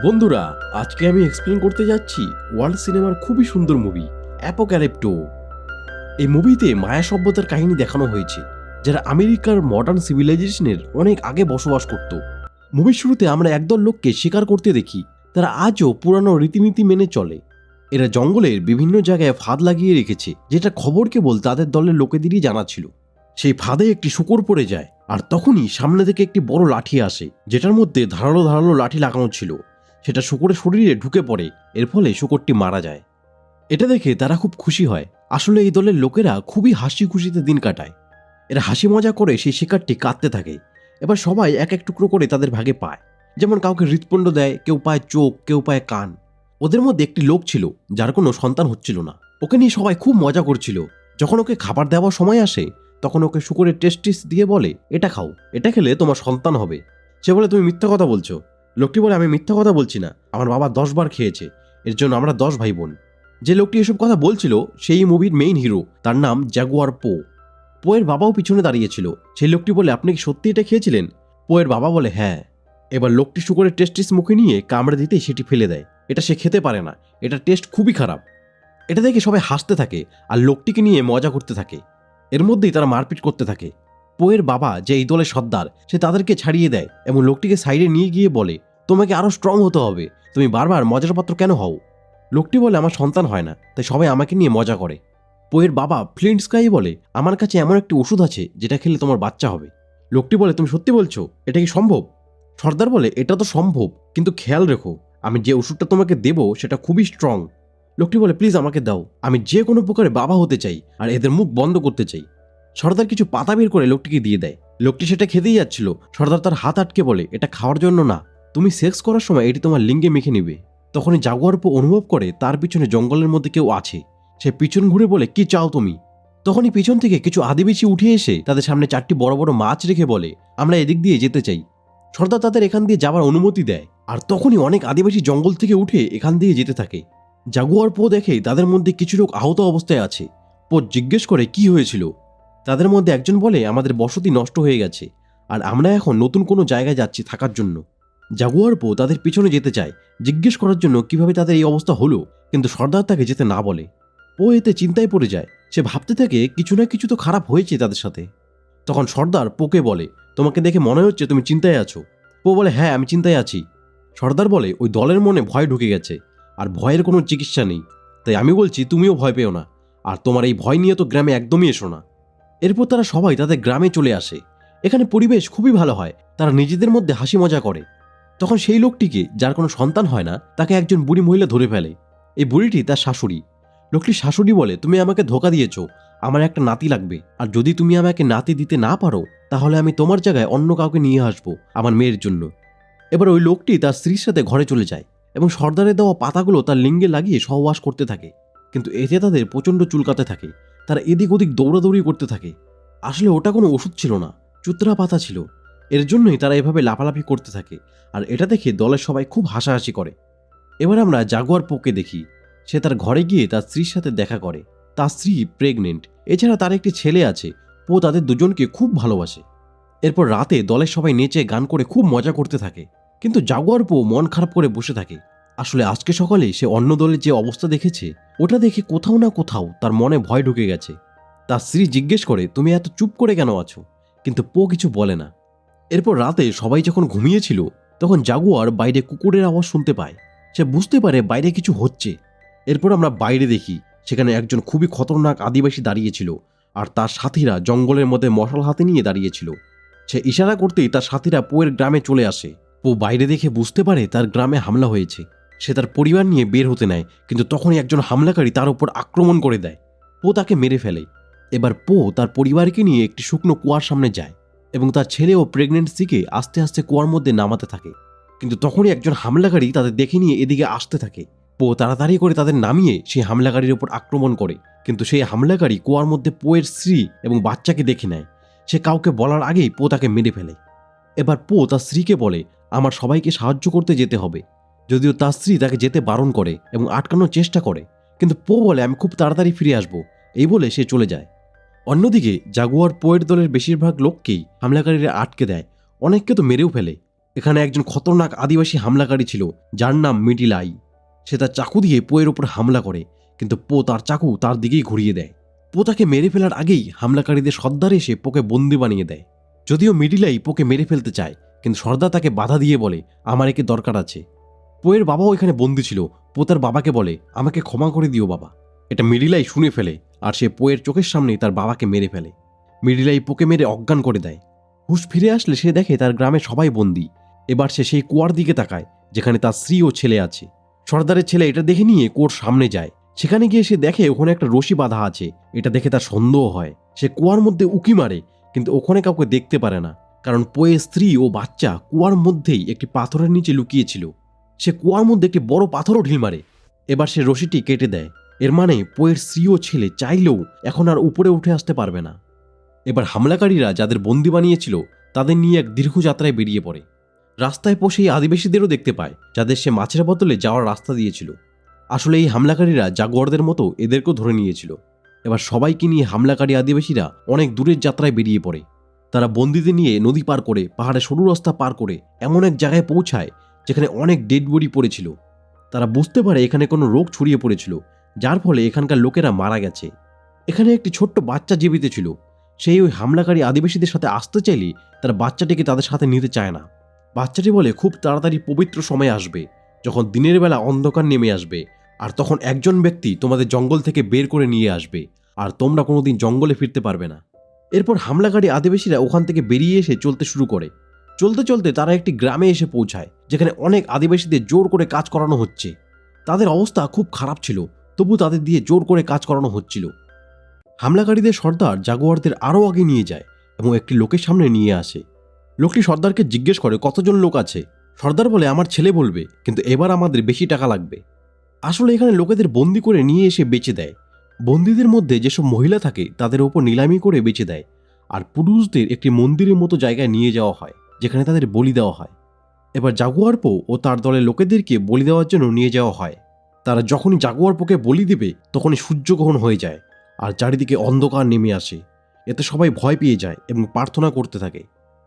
বন্ধুরা, আজকে আমি এক্সপ্লেন করতে যাচ্ছি ওয়ার্ল্ড সিনেমার খুবই সুন্দর মুভি অ্যাপোক্যালিপ্টো এই মুভিতে মায়া সভ্যতার কাহিনী দেখানো হয়েছে, যারা আমেরিকার মডার্ন সিভিলাইজেশনের অনেক আগে বসবাস করত। মুভির শুরুতে আমরা একদল লোককে শিকার করতে দেখি, তারা আজও পুরানো রীতিনীতি মেনে চলে। এরা জঙ্গলের বিভিন্ন জায়গায় ফাঁদ লাগিয়ে রেখেছে, যেটা খবর কেবল তাদের দলের লোকেদেরই জানা ছিল। সেই ফাঁদে একটি শুকর পড়ে যায়, আর তখনই সামনে থেকে একটি বড় লাঠি আসে, যেটার মধ্যে ধারালো ধারালো লাঠি লাগানো ছিল। সেটা শুকরের শরীরে ঢুকে পড়ে, এর ফলে শুকরটি মারা যায়। এটা দেখে তারা খুব খুশি হয়। আসলে এই দলের লোকেরা খুবই হাসি খুশিতে দিন কাটায়। এরা হাসি মজা করে সেই শিকারটি কাঁদতে থাকে। এবার সবাই এক এক টুকরো করে তাদের ভাগে পায়। যেমন কাউকে হৃৎপিণ্ড দেয়, কেউ পায় চোখ, কেউ পায় কান। ওদের মধ্যে একটি লোক ছিল, যার কোনো সন্তান হচ্ছিল না। ওকে নিয়ে সবাই খুব মজা করছিল। যখন ওকে খাবার দেওয়ার সময় আসে, তখন ওকে শুকরের টেস্টিস দিয়ে বলে, এটা খাও। এটা খেলে তোমার সন্তান হবে। সে বলে, তুমি মিথ্যা কথা বলছো। লোকটি বলে, আমি মিথ্যা কথা বলছি না। আমার বাবা দশ বার খেয়েছে। এর জন্য আমরা দশ ভাই বোন যে লোকটি এসব কথা বলছিল, সেই মুভির মেইন হিরো তার নাম জাগুয়ার পো পোয়ের বাবাও পিছনে দাঁড়িয়েছিল। সেই লোকটি বলে, আপনি কি সত্যি এটা খেয়েছিলেন? পোয়ের বাবা বলে হ্যাঁ। এবার লোকটি শুকরের টেস্টিস মুখে নিয়ে কামড়ে দিতেই সেটি ফেলে দেয়। এটা সে খেতে পারে না। এটা টেস্ট খুবই খারাপ। এটা দেখে সবাই হাসতে থাকে আর লোকটিকে নিয়ে মজা করতে থাকে। এর মধ্যেই তারা মারপিট করতে থাকে। পোয়ের বাবা যে এই দলের সর্দার, সে তাদেরকে ছাড়িয়ে দেয় এবং লোকটিকে সাইডে নিয়ে গিয়ে বলে তোমাকে আরও স্ট্রং হতে হবে। তুমি বারবার মজার পাত্র কেন হও? লোকটি বলে, আমার সন্তান হয় না, তাই সবাই আমাকে নিয়ে মজা করে। পোয়ের বাবা ফ্লিন্ট স্কাই বলে, আমার কাছে এমন একটি ওষুধ আছে, যেটা খেলে তোমার বাচ্চা হবে। লোকটি বলে, তুমি সত্যি বলছো? এটা কি সম্ভব? সর্দার বলে, এটা তো সম্ভব, কিন্তু খেয়াল রেখো, আমি যে ওষুধটা তোমাকে দেব, সেটা খুবই স্ট্রং লোকটি বলে, প্লিজ আমাকে দাও, আমি যে কোনো প্রকারে বাবা হতে চাই, আর এদের মুখ বন্ধ করতে চাই। সর্দার কিছু পাতা বের করে লোকটিকে দিয়ে দেয়। লোকটি সেটা খেতেই যাচ্ছিল। সর্দার তার হাত আটকে বলে, এটা খাওয়ার জন্য না তুমি সেক্স করার সময় এটি তোমার লিঙ্গে মেখে নিবে। তখনই জাগুয়ার পো অনুভব করে তার পিছনে জঙ্গলের মধ্যে কেউ আছে। সে পিছন ঘুরে বলে, কি চাও তুমি? তখনই পিছন থেকে কিছু আদিবাসী উঠে এসে তাদের সামনে চারটি বড় বড় মাছ রেখে বলে, আমরা এদিক দিয়ে যেতে চাই। সর্দার তাদের এখান দিয়ে যাওয়ার অনুমতি দেয় আর তখনই অনেক আদিবাসী জঙ্গল থেকে উঠে এখান দিয়ে যেতে থাকে। জাগুয়ার পো দেখে তাদের মধ্যে কিছু লোক আহত অবস্থায় আছে। পো জিজ্ঞেস করে, কি হয়েছিল? তাদের মধ্যে একজন বলে, আমাদের বসতি নষ্ট হয়ে গেছে, আর আমরা এখন নতুন কোনো জায়গায় যাচ্ছি থাকার জন্য। জাগুয়ার পো তাদের পিছনে যেতে চায়, জিজ্ঞেস করার জন্য কীভাবে তাদের এই অবস্থা হলো, কিন্তু সর্দার তাকে যেতে না বলে। পো এতে চিন্তায় পড়ে যায়, সে ভাবতে থাকে কিছু না কিছু তো খারাপ হয়েছে তাদের সাথে। তখন সর্দার পোকে বলে, তোমাকে দেখে মনে হচ্ছে তুমি চিন্তায় আছো? পো বলে হ্যাঁ আমি চিন্তায় আছি। সর্দার বলে, ওই দলের মনে ভয় ঢুকে গেছে, আর ভয়ের কোনো চিকিৎসা নেই। তাই আমি বলছি, তুমিও ভয় পেও না, আর তোমার এই ভয় নিয়ে তো গ্রামে একদমই এসো না। এরপর তারা সবাই তাদের গ্রামে চলে আসে। এখানে পরিবেশ খুবই ভালো হয়, তারা নিজেদের মধ্যে হাসি মজা করে। তখন সেই লোকটিকে যার কোনো সন্তান হয় না, তাকে একজন বুড়ি মহিলা ধরে ফেলে। এই বুড়িটি তার শাশুড়ি। লোকটির শাশুড়ি বলে, তুমি আমাকে ধোকা দিয়েছ। আমার একটা নাতি লাগবে। আর যদি তুমি আমাকে নাতি দিতে না পারো, তাহলে আমি তোমার জায়গায় অন্য কাউকে নিয়ে আসব, আমার মেয়ের জন্য। এবার ওই লোকটি তার স্ত্রীর সাথে ঘরে চলে যায় এবং সর্দারে দেওয়া পাতাগুলো তার লিঙ্গে লাগিয়ে সহবাস করতে থাকে। কিন্তু এতে তাদের প্রচণ্ড চুলকাতে থাকে। তারা এদিক ওদিক দৌড়াদৌড়ি করতে থাকে। আসলে ওটা কোনো ওষুধ ছিল না, চুতরা পাতা ছিল। এর জন্যই তারা এভাবে লাফালাফি করতে থাকে। আর এটা দেখে দলের সবাই খুব হাসাহাসি করে। এবার আমরা জাগুয়ার পোকে দেখি। সে তার ঘরে গিয়ে তার স্ত্রীর সাথে দেখা করে। তার স্ত্রী প্রেগনেন্ট এছাড়া তার একটি ছেলে আছে। পো তাদের দুজনকে খুব ভালোবাসে। এরপর রাতে দলের সবাই নেচে গান করে খুব মজা করতে থাকে। কিন্তু জাগুয়ার পো মন খারাপ করে বসে থাকে। আসলে আজকে সকালে সে অন্য দলের যে অবস্থা দেখেছে, ওটা দেখে কোথাও না কোথাও তার মনে ভয় ঢুকে গেছে। তার স্ত্রী জিজ্ঞেস করে, তুমি এত চুপ করে কেন আছো? কিন্তু পো কিছু বলে না। এরপর রাতে সবাই যখন ঘুমিয়েছিল, তখন জাগুয়ার বাইরে কুকুরের আওয়াজ শুনতে পায়। সে বুঝতে পারে বাইরে কিছু হচ্ছে। এরপর আমরা বাইরে দেখি, সেখানে একজন খুবই খতরনাক আদিবাসী দাঁড়িয়েছিল আর তার সাথীরা জঙ্গলের মধ্যে মশাল হাতে নিয়ে দাঁড়িয়েছিল। সে ইশারা করতেই তার সাথীরা পোয়ের গ্রামে চলে আসে। পো বাইরে দেখে বুঝতে পারে তার গ্রামে হামলা হয়েছে। সে তার পরিবার নিয়ে বের হতে নেয়, কিন্তু তখনই একজন হামলাকারী তার উপর আক্রমণ করে দেয়। পো তাকে মেরে ফেলে। এবার পো তার পরিবারকে নিয়ে একটি শুকনো কুয়ার সামনে যায়। এবং তার ছেলে ও প্রেগনেন্সিকে আস্তে আস্তে কুয়ার মধ্যে নামাতে থাকে। কিন্তু তখনই একজন হামলাকারী তাদের দেখে নিয়ে এদিকে আসতে থাকে। পো তাড়াতাড়ি করে তাদের নামিয়ে সেই হামলাকারীর ওপর আক্রমণ করে। কিন্তু সেই হামলাকারী কুয়ার মধ্যে পোয়ের স্ত্রী এবং বাচ্চাকে দেখে নেয়। সে কাউকে বলার আগেই পো তাকে মেরে ফেলে। এবার পো তার স্ত্রীকে বলে, আমার সবাইকে সাহায্য করতে যেতে হবে। যদিও তার স্ত্রী তাকে যেতে বারণ করে এবং আটকানোর চেষ্টা করে। কিন্তু পো বলে, আমি খুব তাড়াতাড়ি ফিরে আসব। এই বলে সে চলে যায়। অন্যদিকে, জাগুয়ার পোয়ের দলের বেশিরভাগ লোককেই হামলাকারীরা আটকে দেয়। অনেককে তো মেরেও ফেলে। এখানে একজন খতরনাক আদিবাসী হামলাকারী ছিল, যার নাম মিডিলাই সে তার চাকু দিয়ে পোয়ের ওপর হামলা করে, কিন্তু পো তার চাকু তার দিকেই ঘুরিয়ে দেয়। পো তাকে মেরে ফেলার আগেই হামলাকারীদের সর্দার এসে পোকে বন্দি বানিয়ে দেয়। যদিও মিডিলাই পোকে মেরে ফেলতে চায়, কিন্তু সর্দার তাকে বাধা দিয়ে বলে, আমার একে দরকার আছে। পোয়ের বাবাও এখানে বন্দি ছিল। পো তার বাবাকে বলে, আমাকে ক্ষমা করে দিও বাবা। এটা মিডিলাই শুনে ফেলে। আর সে পোয়ের চোখের সামনেই তার বাবাকে মেরে ফেলে। মিডিলাই পোকে মেরে অজ্ঞান করে দেয়। হুশ ফিরে আসলে সে দেখে তার গ্রামে সবাই বন্দি। এবার সে সেই কুয়ার দিকে তাকায়, যেখানে তার স্ত্রী ও ছেলে আছে। সর্দারের ছেলে এটা দেখে নিয়ে কুয়োর সামনে যায়। সেখানে গিয়ে সে দেখে ওখানে একটা রশি বাঁধা আছে। এটা দেখে তার সন্দেহ হয়। সে কুয়ার মধ্যে উকি মারে, কিন্তু ওখানে কাউকে দেখতে পারে না। কারণ পোয়ের স্ত্রী ও বাচ্চা কুয়ার মধ্যেই একটি পাথরের নিচে লুকিয়েছিল। সে কুয়ার মধ্যে একটি বড় পাথরও ঢিল মারে। এবার সে রশিটি কেটে দেয়। এর মানে পোয়ের স্ত্রী ও ছেলে চাইলেও এখন আর উপরে উঠে আসতে পারবে না। এবার হামলাকারীরা যাদের বন্দি বানিয়েছিল, তাদের নিয়ে এক দীর্ঘ যাত্রায় বেরিয়ে পড়ে। রাস্তায় সেই আদিবাসীদেরও দেখতে পায়, যাদের সে মাছের বদলে যাওয়ার রাস্তা দিয়েছিল। আসলে এই হামলাকারীরা জাগুয়ারদের মতো এদেরকেও ধরে নিয়েছিল। এবার সবাইকে নিয়ে হামলাকারী আদিবাসীরা অনেক দূরের যাত্রায় বেরিয়ে পড়ে। তারা বন্দীদের নিয়ে নদী পার করে, পাহাড়ে সরু রাস্তা পার করে এমন এক জায়গায় পৌঁছায়, যেখানে অনেক ডেড বডি পড়েছিল। তারা বুঝতে পারে এখানে কোনো রোগ ছড়িয়ে পড়েছিল। যার ফলে এখানকার লোকেরা মারা গেছে। এখানে একটি ছোট্ট বাচ্চা জীবিত ছিল। সেই ওই হামলাকারী আদিবাসীদের সাথে আসতে চাইলে তার বাচ্চাটিকে তাদের সাথে নিতে চায় না। বাচ্চাটি বলে, খুব তাড়াতাড়ি পবিত্র সময় আসবে। যখন দিনের বেলা অন্ধকার নেমে আসবে, আর তখন একজন ব্যক্তি তোমাদের জঙ্গল থেকে বের করে নিয়ে আসবে, আর তোমরা কোনোদিন জঙ্গলে ফিরতে পারবে না। এরপর হামলাকারী আদিবাসীরা ওখান থেকে বেরিয়ে এসে চলতে শুরু করে। চলতে চলতে তারা একটি গ্রামে এসে পৌঁছায়, যেখানে অনেক আদিবাসীদের জোর করে কাজ করানো হচ্ছে। তাদের অবস্থা খুব খারাপ ছিল। তবু তাদের দিয়ে জোর করে কাজ করানো হচ্ছিল। হামলাকারীদের সর্দার জাগুয়ারদের আরও আগে নিয়ে যায় এবং একটি লোকের সামনে নিয়ে আসে। লোকটি সর্দারকে জিজ্ঞেস করে, কতজন লোক আছে? সর্দার বলে, আমার ছেলে বলবে, কিন্তু এবার আমাদের বেশি টাকা লাগবে। আসলে এখানে লোকেদের বন্দি করে নিয়ে এসে বেচে দেয়। বন্দীদের মধ্যে যেসব মহিলা থাকে, তাদের ওপর নিলামি করে বেচে দেয়। আর পুরুষদের একটি মন্দিরের মতো জায়গায় নিয়ে যাওয়া হয়, যেখানে তাদের বলি দেওয়া হয়। এবার জাগুয়ারপো ও তার দলের লোকেদেরকে বলি দেওয়ার জন্য নিয়ে যাওয়া হয়। তারা যখনই জাগুয়ার পোকে বলি দেবে, তখনই সূর্যগ্রহণ হয়ে যায় আর চারিদিকে অন্ধকার নেমে আসে। এতে সবাই ভয় পেয়ে যায় এবং প্রার্থনা করতে থাকে।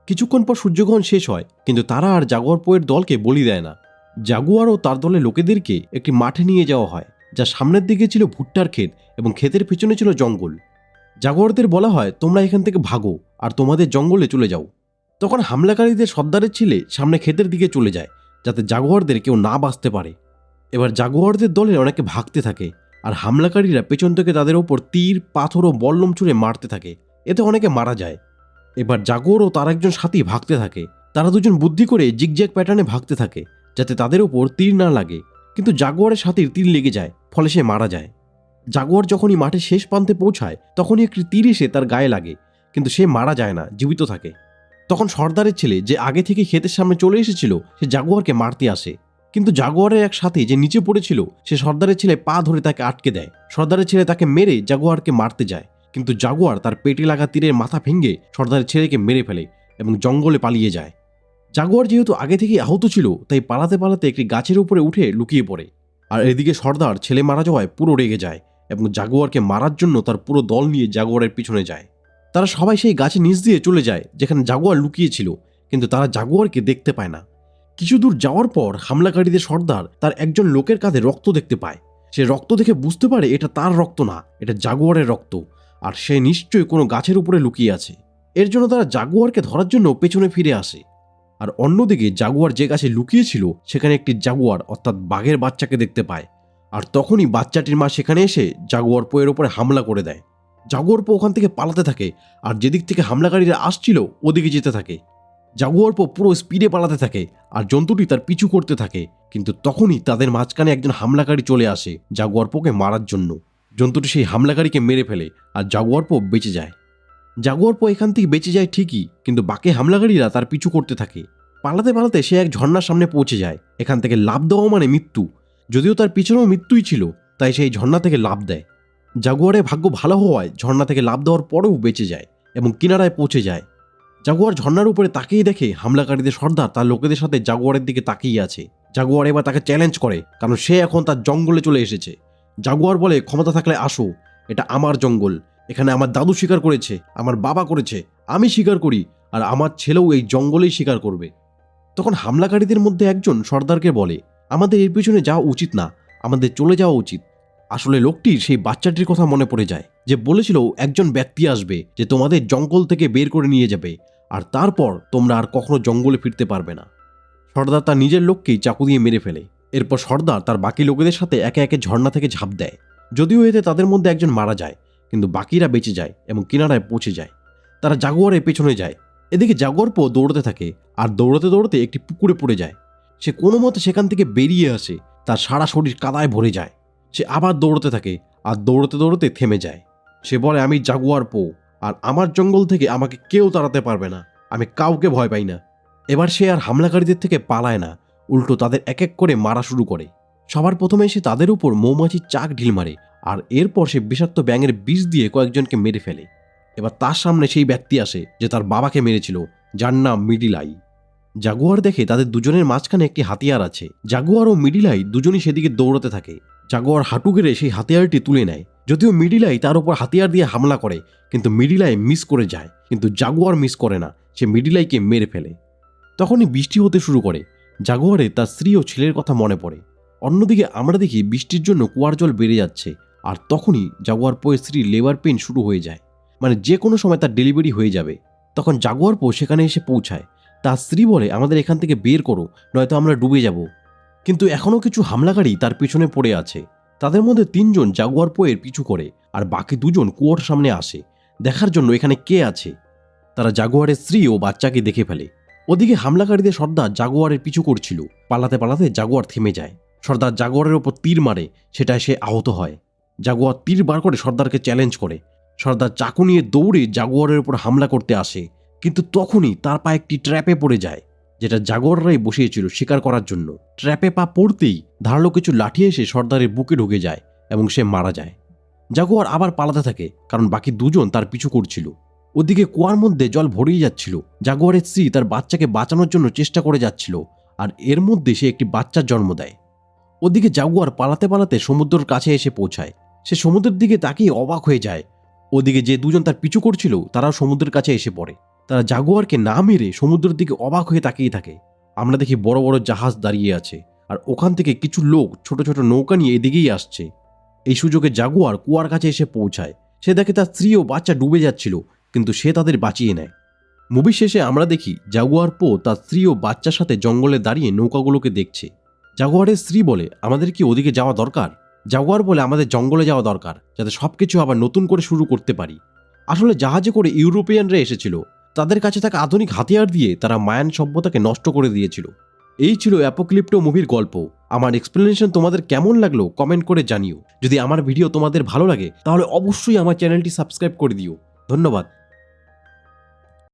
কিছুক্ষণ পর সূর্যগ্রহণ শেষ হয়, কিন্তু তারা আর জাগুয়ার পোয়ের দলকে বলি দেয় না। জাগুয়ার ও তার দলের লোকেদেরকে একটি মাঠে নিয়ে যাওয়া হয়, যা সামনের দিকে ছিল ভুট্টার ক্ষেত এবং ক্ষেতের পেছনে ছিল জঙ্গল। জাগুয়ারদের বলা হয়, তোমরা এখান থেকে ভাগো আর তোমাদের জঙ্গলে চলে যাও। তখন হামলাকারীদের সর্দারের ছেলে সামনে ক্ষেতের দিকে চলে যায়, যাতে জাগুয়ারদের কেউ না বাঁচতে পারে। এবার জাগুয়ারদের দলের অনেকে ভাগতে থাকে, আর হামলাকারীরা পেছন থেকে তাদের ওপর তীর, পাথর ও বল্লম ছুঁড়ে মারতে থাকে। এতে অনেকে মারা যায়। এবার জাগোর ও তার একজন সাথী ভাগতে থাকে। তারা দুজন বুদ্ধি করে জিগজ্যাগ প্যাটার্নে ভাগতে থাকে, যাতে তাদের ওপর তীর না লাগে। কিন্তু জাগুয়ারের সাথীর তীর লেগে যায়, ফলে সে মারা যায়। জাগুয়ার যখনই মাঠের শেষ প্রান্তে পৌঁছায়, তখনই একটি তীর এসে তার গায়ে লাগে, কিন্তু সে মারা যায় না, জীবিত থাকে। তখন সর্দারের ছেলে যে আগে থেকে ক্ষেতের সামনে চলে এসেছিল, সে জাগুয়ারকে মারতে আসে। কিন্তু জাগুয়ারের এক সাথে যে নিচে পড়েছিল, সে সর্দারের ছেলে পা ধরে তাকে আটকে দেয়। সর্দারের ছেলে তাকে মেরে জাগুয়ারকে মারতে যায়। কিন্তু জাগুয়ার তার পেটে লাগা তীরের মাথা ভেঙে সর্দারের ছেলেকে মেরে ফেলে এবং জঙ্গলে পালিয়ে যায়। জাগুয়ার যেহেতু আগে থেকেই আহত ছিল, তাই পালাতে পালাতে একটি গাছের উপরে উঠে লুকিয়ে পড়ে। আর এদিকে সর্দার ছেলে মারা যাওয়ায় পুরো রেগে যায় এবং জাগুয়ারকে মারার জন্য তার পুরো দল নিয়ে জাগুয়ারের পিছনে যায়। তারা সবাই সেই গাছে নিচ দিয়ে চলে যায়, যেখানে জাগুয়ার লুকিয়েছিল, কিন্তু তারা জাগুয়ারকে দেখতে পায় না। কিছু দূর যাওয়ার পর হামলাকারীদের সর্দার তার একজন লোকের কাঁধে রক্ত দেখতে পায়। সে রক্ত দেখে বুঝতে পারে এটা তার রক্ত না, এটা জাগুয়ারের রক্ত, আর সে নিশ্চয়ই কোনো গাছের উপরে লুকিয়ে আছে। এর জন্য তারা জাগুয়ারকে ধরার জন্য পেছনে ফিরে আসে। আর অন্যদিকে জাগুয়ার যে গাছে লুকিয়েছিল, সেখানে একটি জাগুয়ার, অর্থাৎ বাঘের বাচ্চাকে দেখতে পায়। আর তখনই বাচ্চাটির মা সেখানে এসে জাগুয়ার পোয়ের ওপরে হামলা করে দেয়। জাগুয়ার পো ওখান থেকে পালাতে থাকে, আর যেদিক থেকে হামলাকারীরা আসছিল, ওদিকে যেতে থাকে। জাগুয়ার পো পুরো স্পিডে পালাতে থাকে আর জন্তুটি তার পিছু করতে থাকে। কিন্তু তখনই তাদের মাঝখানে একজন হামলাকারী চলে আসে জাগুয়ার পোকে মারার জন্য। জন্তুটি সেই হামলাকারীকে মেরে ফেলে আর জাগুয়ার পো বেঁচে যায়। জাগুয়ার পো এখান থেকে বেঁচে যায় ঠিকই, কিন্তু বাকি হামলাকারীরা তার পিছু করতে থাকে। পালাতে পালাতে সে এক ঝর্ণার সামনে পৌঁছে যায়। এখান থেকে লাভ দেওয়া মানে মৃত্যু। যদিও তার পিছনেও মৃত্যুই ছিল, তাই সেই ঝর্ণা থেকে লাভ দেয়। জাগুয়ারের ভাগ্য ভালো হওয়ায় ঝর্ণা থেকে লাভ দেওয়ার পরেও বেঁচে যায় এবং কিনারায় পৌঁছে যায়। জাগুয়ার ঝর্ণার উপরে তাকিয়ে দেখে হামলাকারীদের সর্দার তার লোকেদের সাথে জাগুয়ারের দিকে তাকিয়ে আছে। জাগুয়ার এবার তাকে চ্যালেঞ্জ করে, কারণ সে এখন তার জঙ্গলে চলে এসেছে। জাগুয়ার বলে, ক্ষমতা থাকলে আসো, এটা আমার জঙ্গল, এখানে আমার দাদু শিকার করেছে, আমার বাবা করেছে, আমি শিকার করি, আর আমার ছেলেও এই জঙ্গলেই শিকার করবে। তখন হামলাকারীদের মধ্যে একজন সর্দারকে বলে, আমাদের এর পিছনে যাওয়া উচিত না, আমাদের চলে যাওয়া উচিত। আসলে লোকটির সেই বাচ্চাটির কথা মনে পড়ে যায়, যে বলেছিল, একজন ব্যক্তি আসবে, যে তোমাদের জঙ্গল থেকে বের করে নিয়ে যাবে। আর তারপর তোমরা আর কখনো জঙ্গলে ফিরতে পারবে না। সর্দার তার নিজের লোককেই চাকু দিয়ে মেরে ফেলে। এরপর সর্দার তার বাকি লোকেদের সাথে একে একে ঝর্ণা থেকে ঝাঁপ দেয়। যদিও এতে তাদের মধ্যে একজন মারা যায়, কিন্তু বাকিরা বেঁচে যায় এবং কিনারায় পৌঁছে যায়। তারা জাগুয়ারের পেছনে যায়। এদিকে জাগুয়ার পো দৌড়তে থাকে আর দৌড়তে দৌড়তে একটি পুকুরে পড়ে যায়। সে কোনো মতে সেখান থেকে বেরিয়ে আসে, তার সারা শরীর কাদায় ভরে যায়। সে আবার দৌড়তে থাকে আর দৌড়তে দৌড়তে থেমে যায়। সে বলে, আমি জাগুয়ার পো আর আমার জঙ্গল থেকে আমাকে কেউ তাড়াতে পারবে না। আমি কাউকে ভয় পাই না। এবার সে আর হামলাকারীদের থেকে পালায় না। উল্টো তাদের এক এক করে মারা শুরু করে। সবার প্রথমে সে তাদের উপর মৌমাছির চাক ঢিল মারে আর এরপর সে বিষাক্ত ব্যাঙের বিষ দিয়ে কয়েকজনকে মেরে ফেলে। এবার তার সামনে সেই ব্যক্তি আসে যে তার বাবাকে মেরেছিল, যার নাম মিডিলাই। জাগুয়ার দেখে তাদের দুজনের মাঝখানে একটি হাতিয়ার আছে। জাগুয়ার ও মিডিলাই দুজনই সেদিকে দৌড়াতে থাকে। জাগুয়ার হাঁটু গেড়ে সেই হাতিয়ারটি তুলে নেয়। যদিও মিডিলাই তার উপর হাতিয়ার দিয়ে হামলা করে, কিন্তু মিডিলাই মিস করে যায়, কিন্তু জাগুয়ার মিস করে না, সে মিডিলাইকে মেরে ফেলে। তখনই বৃষ্টি হতে শুরু করে, জাগুয়ারে তার স্ত্রী ও ছেলের কথা মনে পড়ে। অন্যদিকে আমরা দেখি বৃষ্টির জন্য কুয়ার জল বেড়ে যাচ্ছে, আর তখনই জাগুয়ার পোয়ের স্ত্রী লেবার পেন শুরু হয়ে যায় মানে যে কোনো সময় তার ডেলিভারি হয়ে যাবে। তখন জাগুয়ার পো সেখানে এসে পৌঁছায়, তার স্ত্রী বলে, আমাদের এখান থেকে বের করো, নয়তো আমরা ডুবে যাব। কিন্তু এখনও কিছু হামলাকারী তার পিছনে পড়ে আছে। তাদের মধ্যে তিনজন জাগুয়ার পোয়ের পিছু করে আর বাকি দুজন কুয়োর সামনে আসে। দেখার জন্য এখানে কে আছে? তারা জাগুয়ারের স্ত্রী ও বাচ্চাকে দেখে ফেলে। ওদিকে হামলাকারীদের সর্দার জাগুয়ারের পিছু করছিল। পালাতে পালাতে জাগুয়ার থেমে যায়। সর্দার জাগুয়ারের ওপর তীর মারে, সেটায় সে আহত হয়। জাগুয়ার তীর বার করে সর্দারকে চ্যালেঞ্জ করে। সর্দার চাকু নিয়ে দৌড়ে জাগুয়ারের ওপর হামলা করতে আসে। কিন্তু তখনই তার পা একটি ট্র্যাপে পড়ে যায়। যেটা জাগুয়াররাই বসিয়েছিল শিকার করার জন্য। ট্র্যাপে পা পড়তেই ধারালো কিছু লাঠি এসে সর্দারের বুকে ঢুকে যায় এবং সে মারা যায়। জাগুয়ার আবার পালাতে থাকে, কারণ বাকি দুজন তার পিছু করছিল। ওদিকে কুয়ার মধ্যে জল ভরেই যাচ্ছিল। জাগুয়ারের স্ত্রী তার বাচ্চাকে বাঁচানোর জন্য চেষ্টা করে যাচ্ছিল, আর এর মধ্যে সে একটি বাচ্চার জন্ম দেয়। ওদিকে জাগুয়ার পালাতে পালাতে সমুদ্রের কাছে এসে পৌঁছায়। সে সমুদ্রের দিকে তাকিয়ে অবাক হয়ে যায় ওদিকে যে দুজন তার পিছু করছিল, তারাও সমুদ্রের কাছে এসে পড়ে। তারা জাগুয়ারকে না মেরে সমুদ্রের দিকে অবাক হয়ে তাকিয়ে থাকে। আমরা দেখি বড় বড় জাহাজ দাঁড়িয়ে আছে আর ওখান থেকে কিছু লোক ছোট ছোট নৌকা নিয়ে এদিকেই আসছে। এই সুযোগে জাগুয়ার কুয়ার কাছে এসে পৌঁছায়। সে দেখে তার স্ত্রী ও বাচ্চা ডুবে যাচ্ছিল, কিন্তু সে তাদের বাঁচিয়ে নেয়। মুভি শেষে আমরা দেখি জাগুয়ার পো তার স্ত্রী ও বাচ্চার সাথে জঙ্গলে দাঁড়িয়ে নৌকাগুলোকে দেখছে। জাগুয়ারের স্ত্রী বলে, আমাদের কি ওদিকে যাওয়া দরকার? জাগুয়ার বলে আমাদের জঙ্গলে যাওয়া দরকার, যাতে সব কিছু আবার নতুন করে শুরু করতে পারি। আসলে জাহাজে করে ইউরোপিয়ানরা এসেছিল। তাদের কাছে থাকা আধুনিক হাতিয়ার দিয়ে তারা মায়ান সভ্যতাকে নষ্ট করে দিয়েছিল। এই ছিল অ্যাপোক্লিপ্টো মুভির গল্প। আমার এক্সপ্লেনেশন তোমাদের কেমন লাগল কমেন্ট করে জানিও। যদি আমার ভিডিও তোমাদের ভালো লাগে, তাহলে অবশ্যই আমার চ্যানেলটি সাবস্ক্রাইব করে দিও। ধন্যবাদ।